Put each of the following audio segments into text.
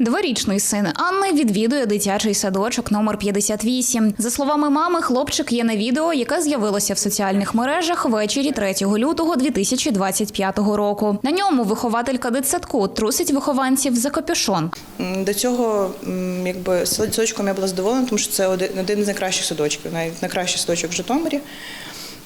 Дворічний син Анни відвідує дитячий садочок номер 58. За словами мами, хлопчик є на відео, яке з'явилося в соціальних мережах ввечері 3 лютого 2025 року. На ньому вихователька дитсадку трусить вихованців за капюшон. До цього якби садочком я була задоволена, тому що це один з найкращих садочків, найкращий садочок в Житомирі.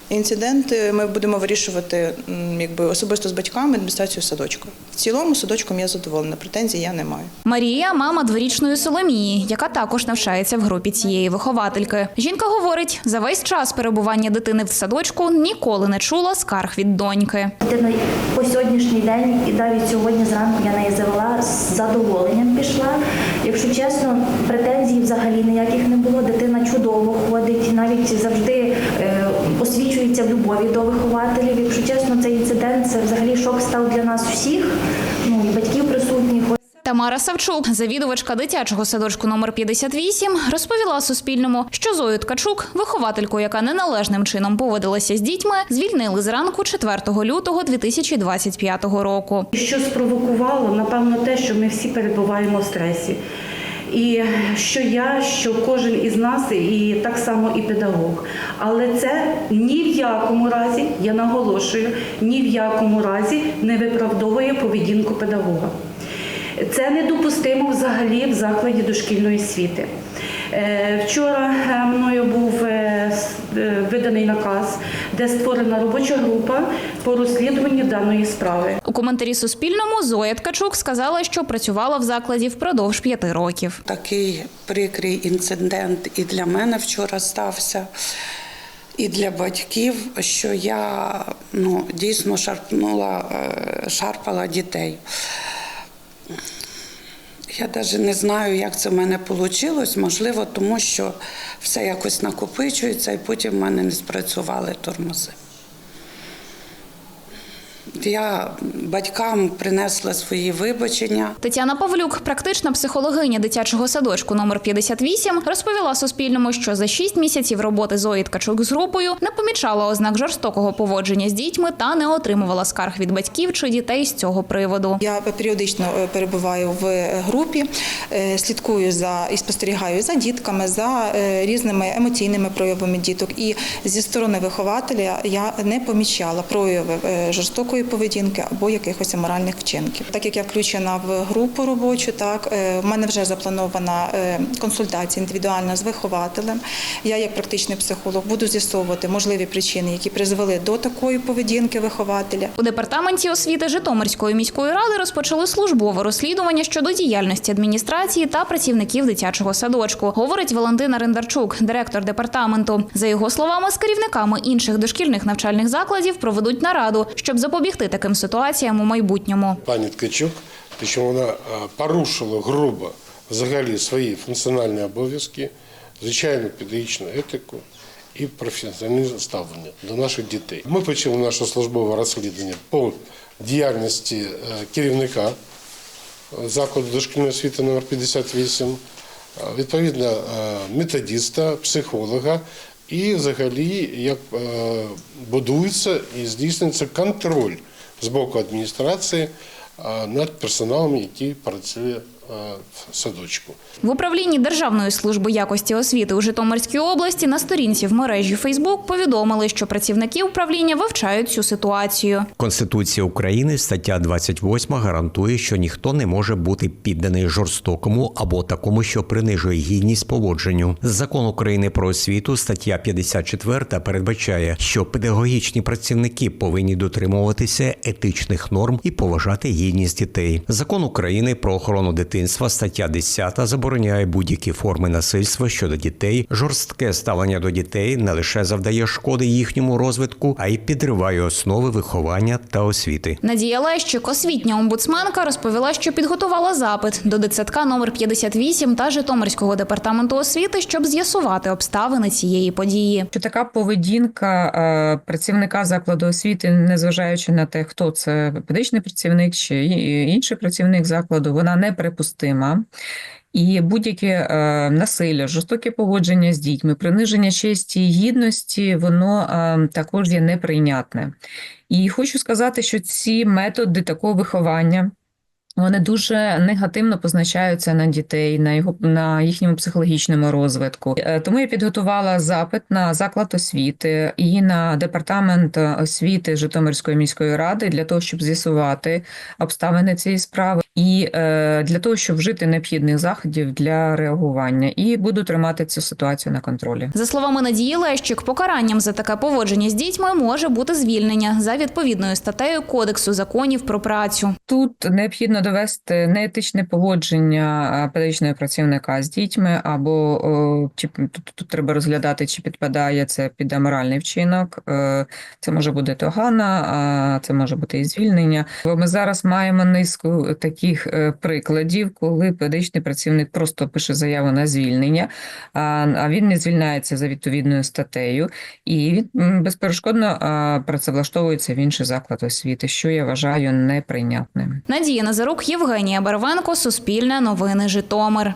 Інциденти ми будемо вирішувати якби особисто з батьками адміністрацією садочку. В цілому садочком я задоволена, претензій я не маю. Марія мама дворічної Соломії, яка також навчається в групі цієї виховательки. Жінка говорить, за весь час перебування дитини в садочку ніколи не чула скарг від доньки. Дитина по сьогоднішній день і навіть сьогодні зранку я неї завела з задоволенням пішла. Якщо чесно, претензій взагалі ніяких не було. Дитина чудово ходить, навіть завжди е, освічується в любові до вихователів. Якщо чесно, цей інцидент це взагалі шок став для нас всіх, ну і батьків присутніх. Тамара Савчук, завідувачка дитячого садочку номер 58, розповіла Суспільному, що Зою Ткачук, виховательку, яка неналежним чином поводилася з дітьми, звільнили зранку 4 лютого 2025 року. Що спровокувало, напевно, те, що ми всі перебуваємо в стресі. І що я, що кожен із нас, і так само і педагог. Але це ні в якому разі, я наголошую, ні в якому разі не виправдовує поведінку педагога. Це недопустимо взагалі в закладі дошкільної освіти. Е, Вчора е, мною був е, виданий наказ, де створена робоча група по розслідуванню даної справи. У коментарі Суспільному Зоя Ткачук сказала, що працювала в закладі впродовж п'яти років. Такий прикрий інцидент і для мене вчора стався, і для батьків, що я ну, дійсно шарпнула, шарпала дітей. Я навіть не знаю, як це в мене вийшло. Можливо, тому що все якось накопичується, і потім в мене не спрацювали тормози. Я батькам принесла свої вибачення. Тетяна Павлюк, практична психологиня дитячого садочку номер 58, розповіла Суспільному, що за шість місяців роботи Зої Ткачук з групою не помічала ознак жорстокого поводження з дітьми та не отримувала скарг від батьків чи дітей з цього приводу. Я періодично е, перебуваю в е, групі, е, слідкую за і спостерігаю за дітками, за різними емоційними проявами діток. І зі сторони вихователя я не помічала прояви е, жорстокої поведінки або якихось аморальних вчинків. Так як я включена в групу робочу, так е, в мене вже запланована е, консультація індивідуальна з вихователем. Я, як практичний психолог, буду з'ясовувати можливі причини, які призвели до такої поведінки вихователя. У департаменті освіти Житомирської міської ради розпочали службове розслідування щодо діяльності адміністрації та працівників дитячого садочку, говорить Валентина Рендарчук, директор департаменту. За його словами, з керівниками інших дошкільних навчальних закладів проведуть нараду, щоб запобігти таким ситуаціям у майбутньому. пані Ткачук, причому вона порушила грубо взагалі свої функціональні обов'язки, звичайну педагогічну етику і професіональне ставлення до наших дітей. Ми почали наше службове розслідування по діяльності е, керівника е, закладу дошкільної освіти номер 58, е, відповідно методиста, психолога. І взагалі, як е, будується і здійснюється контроль з боку адміністрації е, над персоналом, який працює садочку. В управлінні Державної служби якості освіти у Житомирській області на сторінці в мережі Фейсбук повідомили, що працівники управління вивчають цю ситуацію. Конституція України, стаття 28 гарантує, що ніхто не може бути підданий жорстокому або такому, що принижує гідність поводженню. Закон України про освіту, стаття 54 передбачає, що педагогічні працівники повинні дотримуватися етичних норм і поважати гідність дітей. Закон України про охорону дитинства, стаття 10 забороняє будь-які форми насильства щодо дітей. Жорстке ставлення до дітей не лише завдає шкоди їхньому розвитку, а й підриває основи виховання та освіти. Надія Лещик, освітня омбудсменка, розповіла, що підготувала запит до дитсадка номер 58 та Житомирського департаменту освіти, щоб з'ясувати обставини цієї події. Що така поведінка е, працівника закладу освіти, незважаючи на те, хто це педагогічний працівник чи інший працівник закладу, вона неприпустима. І будь-яке е, насилля, жорстоке поводження з дітьми, приниження честі і гідності, воно е, також є неприйнятне. І хочу сказати, що ці методи такого виховання Вони дуже негативно позначаються на дітей, на його на їхньому психологічному розвитку. Е, Тому я підготувала запит на заклад освіти і на департамент освіти Житомирської міської ради для того, щоб з'ясувати обставини цієї справи, і е, для того, щоб вжити необхідних заходів для реагування, і буду тримати цю ситуацію на контролі. За словами Надії Лещик, покаранням за таке поводження з дітьми може бути звільнення за відповідною статтею Кодексу законів про працю. Тут необхідно довести неетичне поводження а, педагогічного працівника з дітьми, або чи тут, тут треба розглядати, чи підпадає це під аморальний вчинок. Е, Це може бути догана, а це може бути і звільнення. Бо ми зараз маємо низку таких е, прикладів, коли педагогічний працівник просто пише заяву на звільнення, а він не звільняється за відповідною статтею, і він безперешкодно працевлаштовується в інший заклад освіти, що я вважаю неприйнятним. Надія Назарук, Євгенія Барвенко, Суспільне новини Житомир.